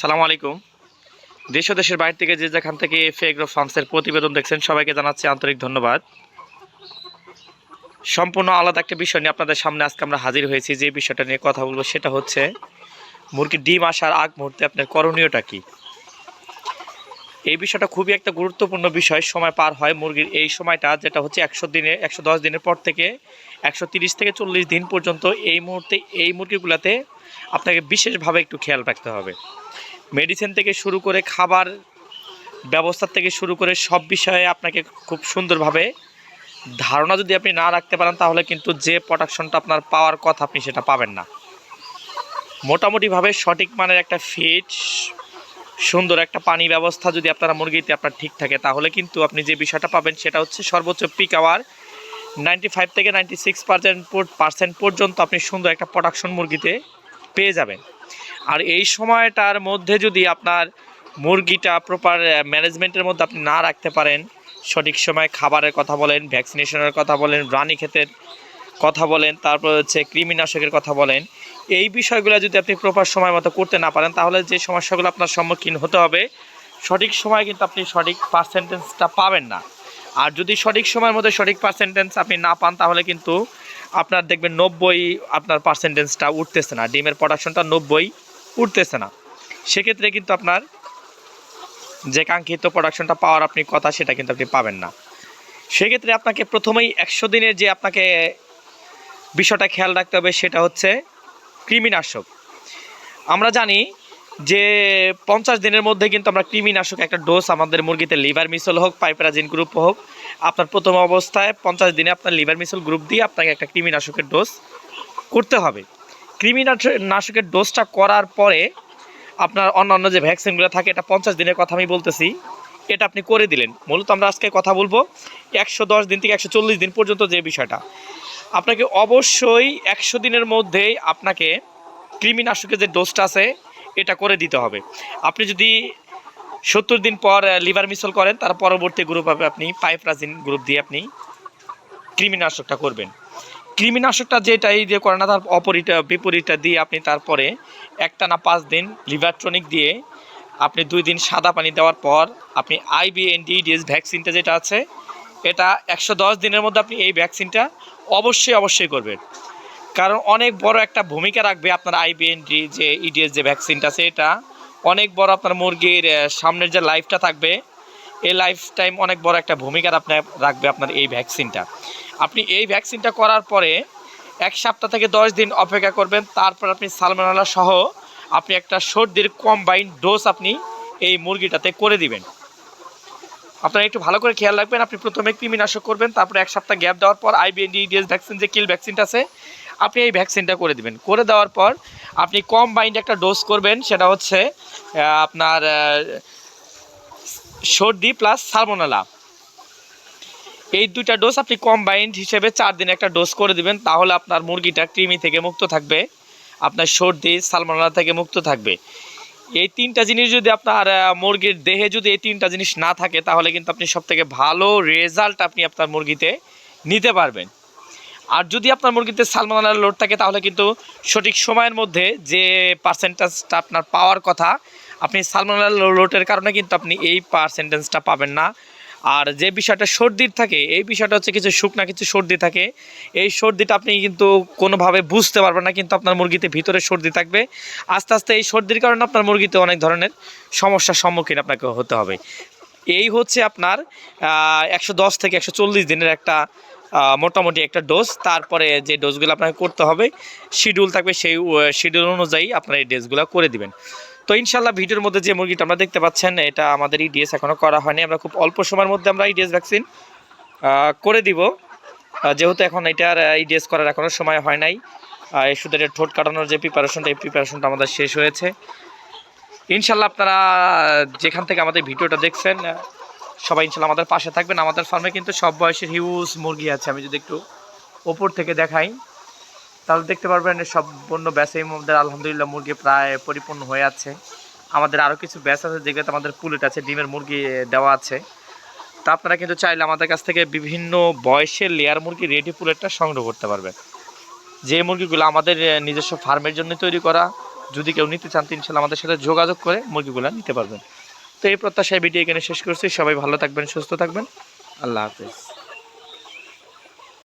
আসসালামু আলাইকুম। দেশ দেশের বাইরে থেকে যে যেখান থেকে এফে এগ্রো ফার্মসের প্রতিবেদন দেখছেন, সবাইকে জানাচ্ছি আন্তরিক ধন্যবাদ। সম্পূর্ণ আলাদা একটা বিষয় নিয়ে আপনাদের সামনে আজকে আমরা হাজির হয়েছি। যে বিষয়টা নিয়ে কথা বলব সেটা হচ্ছে, মুরগির ডিম আসার আগ মুহূর্তে আপনার করণীয়টা কী? এই বিষয়টা খুবই একটা গুরুত্বপূর্ণ বিষয়, সময় পার হয় মুরগির এই সময়টা, যেটা হচ্ছে একশো দিনে, একশো দশ দিনের পর থেকে একশো তিরিশ থেকে চল্লিশ দিন পর্যন্ত এই মুহূর্তে এই মুরগিগুলোতে আপনাকে বিশেষভাবে একটু খেয়াল রাখতে হবে। মেডিসিন থেকে শুরু করে খাবার ব্যবস্থা থেকে শুরু করে সব বিষয়ে আপনাকে খুব সুন্দরভাবে ধারণা যদি আপনি না রাখতে পারেন, তাহলে কিন্তু যে প্রোডাকশনটা আপনার পাওয়ার কথা আপনি সেটা পাবেন না। মোটামুটিভাবে সঠিক মানের একটা ফিড সুন্দর একটা পানি ব্যবস্থা যদি আপনারা মুরগিতে আপনার ঠিক থাকে, তাহলে কিন্তু আপনি যে বিষয়টা পাবেন সেটা হচ্ছে সর্বোচ্চ পিক আওয়ার নাইনটি ফাইভ থেকে নাইনটি সিক্স পার্সেন্ট পর্যন্ত আপনি সুন্দর একটা প্রোডাকশন মুরগিতে পেয়ে যাবেন। আর এই সময়টার মধ্যে যদি আপনার মুরগিটা প্রপার ম্যানেজমেন্টের মধ্যে আপনি না রাখতে পারেন, সঠিক সময় খাবারের কথা বলেন ভ্যাকসিনেশনের কথা বলেন, রানী ক্ষেতের কথা বলেন, তারপর হচ্ছে কৃমিনাশকের কথা বলেন, এই বিষয়গুলো যদি আপনি প্রপার সময় মতো করতে না পারেন, তাহলে যে সমস্যাগুলো আপনার সম্মুখীন হতে হবে, সঠিক সময় কিন্তু আপনি সঠিক পার্সেন্টেজটা পাবেন না। আর যদি সঠিক সময়ের মধ্যে সঠিক পার্সেন্টেজ আপনি না পান, তাহলে কিন্তু আপনার দেখবেন নব্বই আপনার পার্সেন্টেজটা উঠতেছে না। ডিমের প্রোডাকশনটা নব্বই উঠতেছে না। সেক্ষেত্রে কিন্তু আপনার যে কাঙ্ক্ষিত প্রোডাকশনটা পাওয়ার আপনি কথা, সেটা কিন্তু আপনি পাবেন না। সেক্ষেত্রে আপনাকে প্রথমেই একশো দিনের যে আপনাকে বিষয়টা খেয়াল রাখতে হবে, সেটা হচ্ছে কৃমিনাশক। আমরা জানি যে পঞ্চাশ দিনের মধ্যে কিন্তু আমরা কৃমিনাশক একটা ডোজ আমাদের মুরগিতে লিভার মিসল হোক পাইপেরাজিন গ্রুপ হোক, আপনার প্রথম অবস্থায় পঞ্চাশ দিনে আপনার লিভার মিসল গ্রুপ দিয়ে আপনাকে একটা কৃমিনাশকের ডোজ করতে হবে। কৃমিনাশকের ডোজটা করার পরে আপনার অন্যান্য যে ভ্যাকসিনগুলো থাকে, এটা পঞ্চাশ দিনের কথা আমি বলতেছি, এটা আপনি করে দিলেন। মূলত আমরা আজকে কথা বলব একশো দশ দিন থেকে একশো চল্লিশ দিন পর্যন্ত যে বিষয়টা। আপনাকে অবশ্যই একশো দিনের মধ্যেই আপনাকে কৃমিনাশকের যে ডোজটা আছে, এটা করে দিতে হবে। আপনি যদি সত্তর দিন পর লিভার মিসল করেন, তার পরবর্তী গ্রুপ হবে আপনি পাইপ্রাজিন গ্রুপ দিয়ে আপনি কৃমিনাশকটা করবেন। কৃমিনাশকটা যেটা এই দিয়ে করে না, তার অপরিটা, বিপরীতটা দিয়ে আপনি তারপরে একটা না পাঁচ দিন লিভারট্রনিক দিয়ে আপনি দুই দিন সাদা পানি দেওয়ার পর আপনি আইবিএনডিডিএস ভ্যাকসিনটা যেটা আছে, এটা একশো দশ দিনের মধ্যে আপনি এই ভ্যাকসিনটা অবশ্যই অবশ্যই করবেন। কারণ অনেক বড় একটা ভূমিকা রাখবে আপনার আইবিএনডি যে ইডিএস যে ভ্যাকসিনটা আছে, এটা অনেক বড় আপনার মুরগির সামনের যে লাইফটা থাকবে, এই লাইফ টাইম অনেক বড় একটা ভূমিকা আপনার রাখবে আপনার এই ভ্যাকসিনটা। আপনি এই ভ্যাকসিনটা করার পরে এক সপ্তাহ থেকে দশ দিন অপেক্ষা করবেন, তারপর আপনি সালমানালা সহ আপনি একটা সর্দির কম্বাইন ডোজ আপনি এই মুরগিটাতে করে দিবেন। আপনারা একটু ভালো করে খেয়াল রাখবেন, আপনি প্রথমে কৃমিনাশক করবেন, তারপরে এক সপ্তাহ গ্যাপ দেওয়ার পর আইবিএনডিডিএস ভ্যাকসিন যে কিল ভ্যাকসিনটা আছে, আপনি এই ভ্যাকসিনটা করে দিবেন। করে দেওয়ার পর আপনি কম বাইন্ড একটা ডোজ করবেন, সেটা হচ্ছে আপনার সর্দি প্লাস সালমোনালা এই দুইটা ডোজ আপনি কম্বাইন্ড হিসেবে চার দিন একটা ডোজ করে দিবেন, তাহলে আপনার মুরগিটা কৃমি থেকে মুক্ত থাকবে, আপনার সর্দি, সালমোনালা থেকে মুক্ত থাকবে। এই তিনটা জিনিস যদি আপনার মুরগির দেহে যদি এই তিনটা জিনিস না থাকে, তাহলে কিন্তু আপনি সব থেকে ভালো রেজাল্ট আপনি আপনার মুরগিতে নিতে পারবেন। আর যদি আপনার মুরগিতে সালমোনালার লোড থাকে, তাহলে কিন্তু সঠিক সময়ের মধ্যে যে পার্সেন্টেজটা আপনার পাওয়ার কথা, আপনি সালমোনালার লোটের কারণে কিন্তু আপনি এই পার্সেন্টেজটা পাবেন না। আর যে বিষয়টা সর্দির থাকে, এই বিষয়টা হচ্ছে কিছু শুকনা, কিছু সর্দি থাকে। এই সর্দিটা আপনি কিন্তু কোনোভাবে বুঝতে পারবেন না, কিন্তু আপনার মুরগিতে ভিতরে সর্দি থাকবে। আস্তে আস্তে এই সর্দির কারণে আপনার মুরগিতে অনেক ধরনের সমস্যার সম্মুখীন আপনাকে হতে হবে। এই হচ্ছে আপনার একশো দশ থেকে একশো চল্লিশ দিনের একটা মোটামুটি একটা ডোজ। তারপরে যে ডোজগুলো আপনাকে করতে হবে, শিডিউল থাকবে সেই শিডিউল অনুযায়ী আপনার এই ডোজগুলো করে দিবেন। তো ইনশাল্লাহ ভিডিওর মধ্যে যে মুরগিটা আমরা দেখতে পাচ্ছেন, এটা আমাদের ইডিএস এখনও করা হয়নি। আমরা খুব অল্প সময়ের মধ্যে আমরা ইডিএস ভ্যাকসিন করে দিব। যেহেতু এখন এটার ইডিএস করার এখনও সময় হয় নাই। শুধু এটা ঠোঁট কাটানোর যে প্রিপারেশনটা এই প্রিপারেশনটা আমাদের শেষ হয়েছে। ইনশাল্লাহ আপনারা যেখান থেকে আমাদের ভিডিওটা দেখছেন সবাই ইনশাল্লাহ আমাদের পাশে থাকবেন। আমাদের ফার্মে কিন্তু সব বয়সের হিউজ মুরগি আছে। আমি যদি একটু ওপর থেকে দেখাই। তাহলে দেখতে পারবেন সব বন্য ব্যাসের মধ্যে আলহামদুলিল্লাহ মুরগি প্রায় পরিপূর্ণ হয়ে আছে। আমাদের আরও কিছু ব্যাস আছে, যেগুলো আমাদের পুলেট আছে, ডিমের মুরগি দেওয়া আছে। তা আপনারা কিন্তু চাইলে আমাদের কাছ থেকে বিভিন্ন বয়সের লেয়ার মুরগি রেডি পুলেটটা সংগ্রহ করতে পারবেন। যে মুরগিগুলো আমাদের নিজস্ব ফার্মের জন্য তৈরি করা, যদি কেউ নিতে চান ইনশাল্লাহ আমাদের সাথে যোগাযোগ করে মুরগিগুলো নিতে পারবেন। তো এই প্রত্যাশায় ভিডিও এখানে শেষ করছি। সবাই ভালো থাকবেন, সুস্থ থাকবেন। আল্লাহ হাফেজ।